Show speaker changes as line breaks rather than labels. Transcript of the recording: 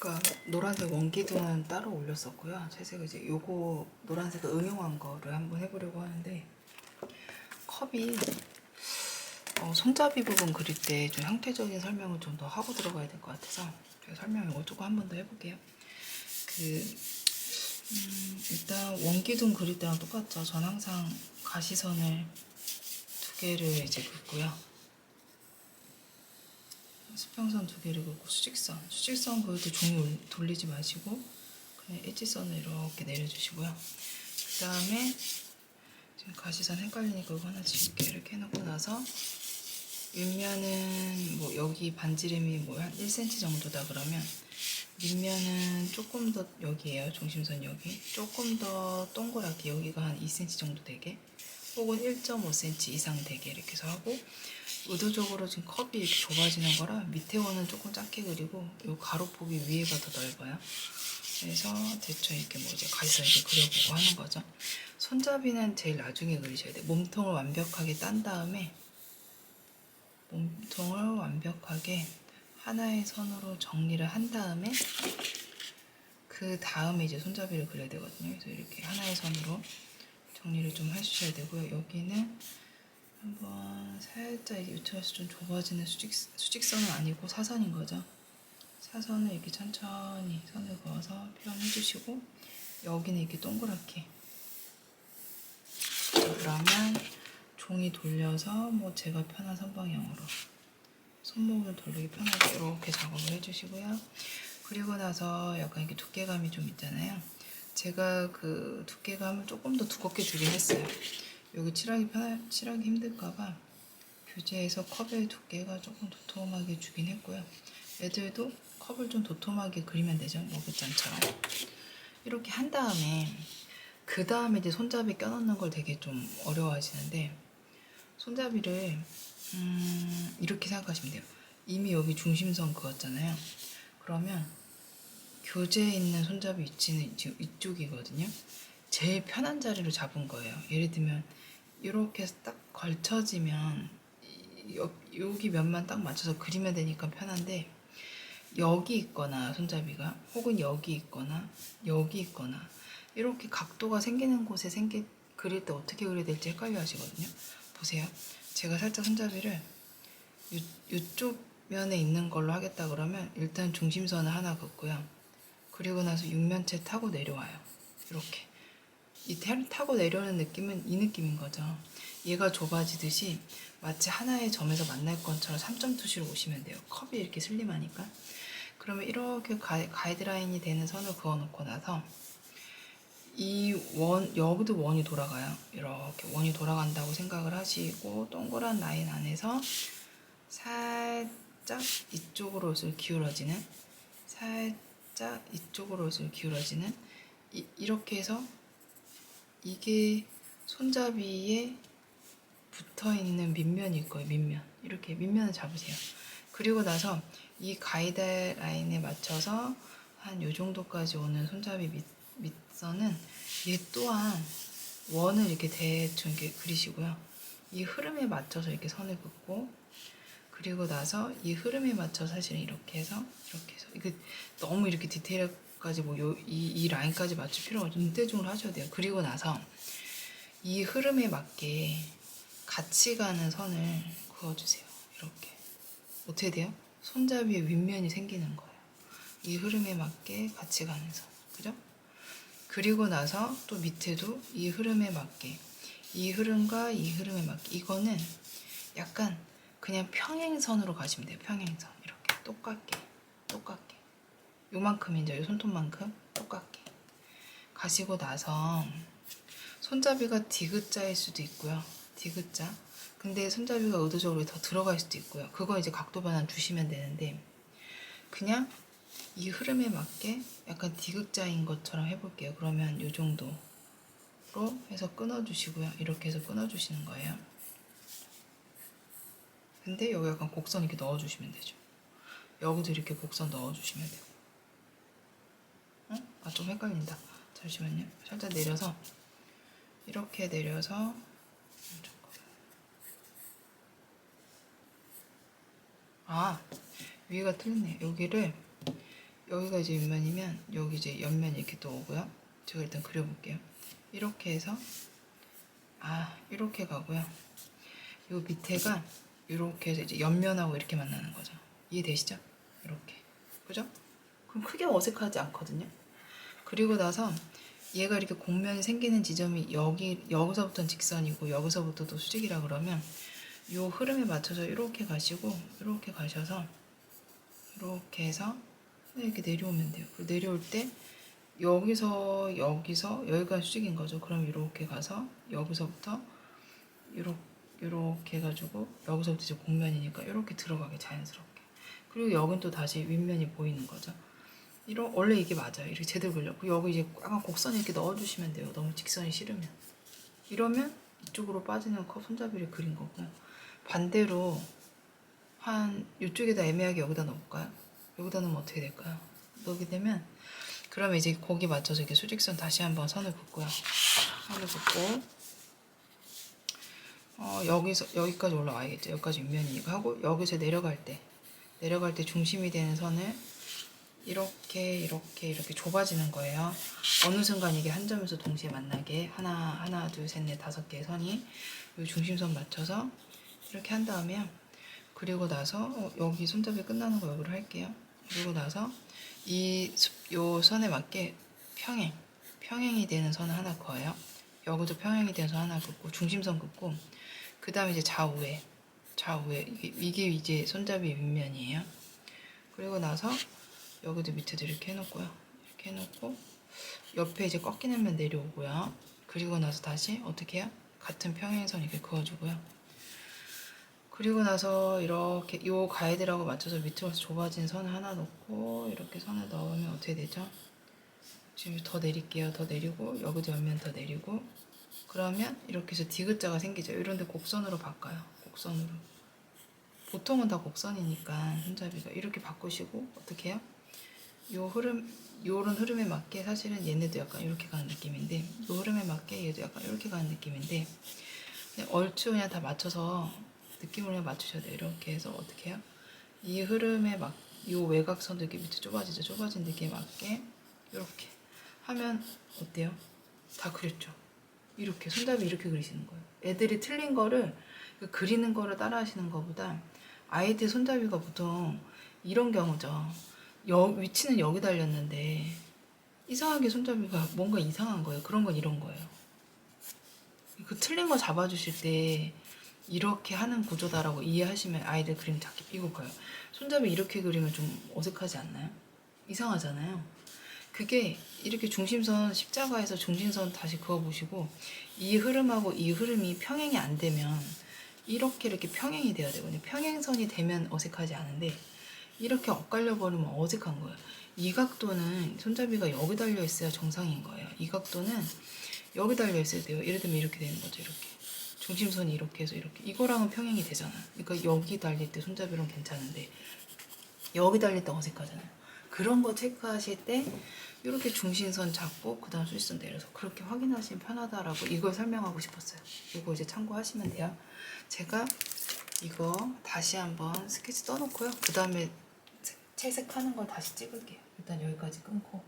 그러니까 노란색 원기둥은 따로 올렸었고요. 채색을 이제 요거 노란색을 응용한 거를 한번 해보려고 하는데 컵이 어, 손잡이 부분 그릴 때 좀 형태적인 설명을 좀 더 하고 들어가야 될 것 같아서 설명 이거 조금 한 번 더 해볼게요. 그 음, 일단 원기둥 그릴 때랑 똑같죠. 전 항상 가시선을 두 개를 이제 긋고요. 수평선 두 개를 긋고 수직선. 수직선 그을 때 종이 올- 돌리지 마시고 그냥 일직선을 이렇게 내려주시고요. 그 다음에 지금 가시선 헷갈리니까 이거 하나 지울게 이렇게 해놓고 나서 윗면은 뭐 여기 반지름이 뭐 한 1cm 정도다 그러면 밑면은 조금 더 여기에요 중심선 여기 조금 더 동그랗게 여기가 한 2cm 정도 되게 혹은 1.5cm 이상 되게 이렇게 해서 하고 의도적으로 지금 컵이 좁아지는 거라 밑에 원은 조금 작게 그리고 요 가로폭이 위에가 더 넓어요 그래서 대충 이렇게 뭐 이제 가시선 이렇게 그려보고 하는 거죠 손잡이는 제일 나중에 그리셔야 돼요 몸통을 완벽하게 딴 다음에 몸통을 완벽하게 하나의 선으로 정리를 한 다음에 그 다음에 이제 손잡이를 그려야 되거든요. 그래서 이렇게 하나의 선으로 정리를 좀 해주셔야 되고요. 여기는 한번 살짝 이쪽에서 좀 좁아지는 수직, 수직선은 아니고 사선인 거죠. 사선을 이렇게 천천히 선을 그어서 표현해 주시고 여기는 이렇게 동그랗게 그러면 종이 돌려서 뭐 제가 편한 선방향으로 손목을 돌리기 편하게 이렇게 작업을 해주시고요. 그리고 나서 약간 이렇게 두께감이 좀 있잖아요. 제가 그 두께감을 조금 더 두껍게 주긴 했어요. 여기 칠하기 편하, 칠하기 힘들까봐 교재에서 컵의 두께가 조금 도톰하게 주긴 했고요. 애들도 컵을 좀 도톰하게 그리면 되죠. 머그잔처럼. 이렇게 한 다음에 그 다음에 이제 손잡이 껴넣는 걸 되게 좀 어려워하시는데 손잡이를 음, 이렇게 생각하시면 돼요. 이미 여기 중심선 그었잖아요. 그러면 교재에 있는 손잡이 위치는 이쪽이거든요. 제일 편한 자리로 잡은 거예요. 예를 들면 이렇게 딱 걸쳐지면 여기 면만 딱 맞춰서 그리면 되니까 편한데 여기 있거나 손잡이가 혹은 여기 있거나 여기 있거나 이렇게 각도가 생기는 곳에 생기 그릴 때 어떻게 그려야 될지 헷갈려 하시거든요. 보세요. 제가 살짝 손잡이를 요, 요쪽 면에 있는 걸로 하겠다 그러면 일단 중심선을 하나 긋고요. 그리고 나서 육면체 타고 내려와요. 이렇게. 이 타- 타고 내려오는 느낌은 이 느낌인 거죠. 얘가 좁아지듯이 마치 하나의 점에서 만날 것처럼 3점 투시로 오시면 돼요. 컵이 이렇게 슬림하니까. 그러면 이렇게 가, 가이드라인이 되는 선을 그어놓고 나서 이 원, 여기도 원이 돌아가요. 이렇게 원이 돌아간다고 생각을 하시고 동그란 라인 안에서 살짝 이쪽으로 옷을 기울어지는 살짝 이쪽으로 옷을 기울어지는 이, 이렇게 해서 이게 손잡이에 붙어 있는 밑면일 거예요. 밑면 이렇게 밑면을 잡으세요. 그리고 나서 이 가이드 라인에 맞춰서 한 요 정도까지 오는 손잡이 밑, 밑선은 얘 또한 원을 이렇게 대충 이렇게 그리시고요. 이 흐름에 맞춰서 이렇게 선을 긋고 그리고 나서 이 흐름에 맞춰 사실은 이렇게 해서 이렇게 해서 이게 너무 이렇게 디테일 까지 뭐 이 이 라인까지 맞출 필요가 없죠. 눈대중으로 하셔야 돼요. 그리고 나서 이 흐름에 맞게 같이 가는 선을 그어주세요. 이렇게 어떻게 돼요? 손잡이에 윗면이 생기는 거예요. 이 흐름에 맞게 같이 가는 선, 그죠? 그리고 나서 또 밑에도 이 흐름에 맞게 이 흐름과 이 흐름에 맞게 이거는 약간 그냥 평행선으로 가시면 돼요. 평행선 이렇게 똑같게 똑같게 요만큼 이제 요 손톱만큼 똑같게 가시고 나서 손잡이가 디귿자일 수도 있고요. 디귿자. 근데 손잡이가 의도적으로 더 들어갈 수도 있고요. 그거 이제 각도 변환 주시면 되는데 그냥 이 흐름에 맞게 약간 디귿자인 것처럼 해볼게요. 그러면 요 정도로 해서 끊어주시고요. 이렇게 해서 끊어주시는 거예요. 근데 여기 약간 곡선 이렇게 넣어주시면 되죠. 여기도 이렇게 곡선 넣어주시면 되고. 어? 아, 좀 헷갈린다. 잠시만요. 살짝 내려서 이렇게 내려서. 아 위가 틀리네. 여기를 여기가 이제 윗면이면 여기 이제 옆면 이렇게 또 오고요. 제가 일단 그려볼게요. 이렇게 해서 아 이렇게 가고요. 요 밑에가 이렇게 해서 이제 옆면하고 이렇게 만나는 거죠. 이해되시죠? 이렇게 그죠? 그럼 크게 어색하지 않거든요. 그리고 나서 얘가 이렇게 곡면이 생기는 지점이 여기 여기서부터는 직선이고 여기서부터도 수직이라 그러면 요 흐름에 맞춰서 이렇게 가시고 이렇게 가셔서 이렇게 해서 이렇게 내려오면 돼요. 그리고 내려올 때 여기서 여기서 여기가 수직인 거죠. 그럼 이렇게 가서 여기서부터 이렇게 이렇게 해가지고 여기서부터 이제 곡면이니까 이렇게 들어가게 자연스럽게. 그리고 여긴 또 다시 윗면이 보이는 거죠. 이런 원래 이게 맞아요. 이렇게 제대로 그려고 여기 이제 약간 곡선 이렇게 넣어주시면 돼요. 너무 직선이 싫으면 이러면 이쪽으로 빠지는 컵 손잡이를 그린 거고 반대로 한 이쪽에다 애매하게 여기다 넣을까요? 여기다 넣으면 어떻게 될까요? 넣게 되면 그러면 이제 거기 맞춰서 이렇게 수직선 다시 한번 선을 긋고요. 선을 긋고 어, 여기서 여기까지 올라와야겠죠. 여기까지 윗면이니까 하고 여기서 내려갈 때 내려갈 때 중심이 되는 선을 이렇게 이렇게 이렇게 좁아지는 거예요. 어느 순간 이게 한 점에서 동시에 만나게 하나 하나 둘 셋 넷 다섯 개의 선이 이 중심선 맞춰서 이렇게 한 다음에요. 그리고 나서 어, 여기 손잡이 끝나는 거 여기로 할게요. 그리고 나서 이 요 선에 맞게 평행 평행이 되는 선을 하나 그어요. 여기도 평행이 되는 선 하나 긋고 중심선 긋고 그 다음에 이제 좌우에 좌우에 이게, 이게 이제 손잡이 윗면이에요. 그리고 나서 여기도 밑에도 이렇게 해놓고요. 이렇게 해놓고 옆에 이제 꺾이는 면 내려오고요. 그리고 나서 다시 어떻게 해요? 같은 평행선 이렇게 그어주고요. 그리고 나서 이렇게 요 가이드라고 맞춰서 밑으로 좁아진 선을 하나 넣고 이렇게 선을 넣으면 어떻게 되죠? 지금 더 내릴게요. 더 내리고 여기도 옆면 더 내리고 그러면 이렇게 해서 디귿자가 생기죠. 이런데 곡선으로 바꿔요. 곡선으로. 보통은 다 곡선이니까 손잡이가 이렇게 바꾸시고 어떻게 해요? 요 흐름 요런 흐름에 맞게 사실은 얘네도 약간 이렇게 가는 느낌인데 요 흐름에 맞게 얘도 약간 이렇게 가는 느낌인데 얼추 그냥 다 맞춰서 느낌을 그냥 맞추셔야 돼요. 이렇게 해서 어떻게 해요? 이 흐름에 막 요 외곽선도 이렇게 밑에 좁아지죠. 좁아진 느낌에 맞게 이렇게 하면 어때요? 다 그렸죠. 이렇게 손잡이 이렇게 그리시는 거예요. 애들이 틀린 거를 그 그리는 거를 따라 하시는 것보다 아이들 손잡이가 보통 이런 경우죠. 여, 위치는 여기 달렸는데 이상하게 손잡이가 뭔가 이상한 거예요. 그런 건 이런 거예요. 그 틀린 거 잡아주실 때 이렇게 하는 구조다라고 이해하시면 아이들 그림 잡기 이거 봐요. 손잡이 이렇게 그리면 좀 어색하지 않나요? 이상하잖아요. 그게 이렇게 중심선 십자가에서 중심선 다시 그어보시고 이 흐름하고 이 흐름이 평행이 안 되면 이렇게 이렇게 평행이 돼야 되거든요. 평행선이 되면 어색하지 않은데 이렇게 엇갈려 버리면 어색한 거예요. 이 각도는 손잡이가 여기 달려 있어야 정상인 거예요. 이 각도는 여기 달려 있어야 돼요. 예를 들면 이렇게 되는 거죠. 이렇게 중심선이 이렇게 해서 이렇게 이거랑은 평행이 되잖아. 그러니까 여기 달릴 때 손잡이랑 괜찮은데 여기 달릴 때 어색하잖아요. 그런 거 체크하실 때 이렇게 중심선 잡고 그다음 수직선 내려서 그렇게 확인하시면 편하다라고 이걸 설명하고 싶었어요. 이거 이제 참고하시면 돼요. 제가 이거 다시 한번 스케치 떠놓고요. 그 다음에 채색하는 걸 다시 찍을게요. 일단 여기까지 끊고